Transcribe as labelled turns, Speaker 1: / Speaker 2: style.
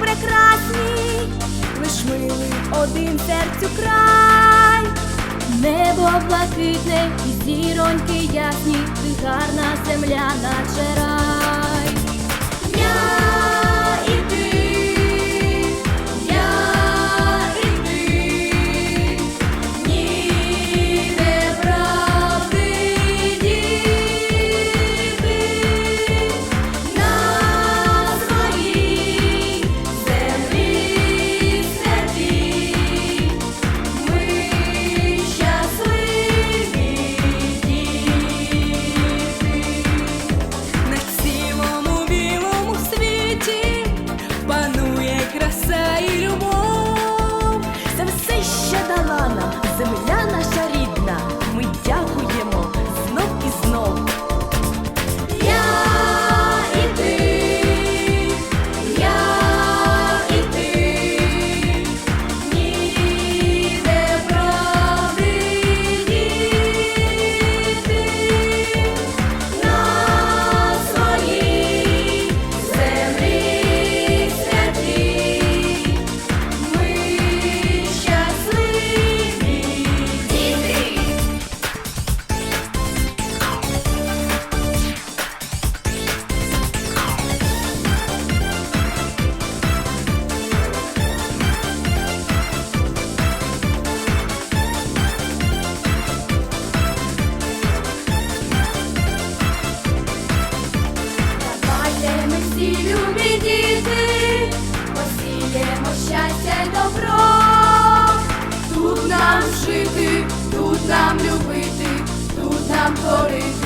Speaker 1: прекрасний, лиш милий один серцю край, небо блакитне і зіроньки ясні, ти гарна земля наче рай. добро, тут
Speaker 2: нам жити, тут нам любити, тут нам творити.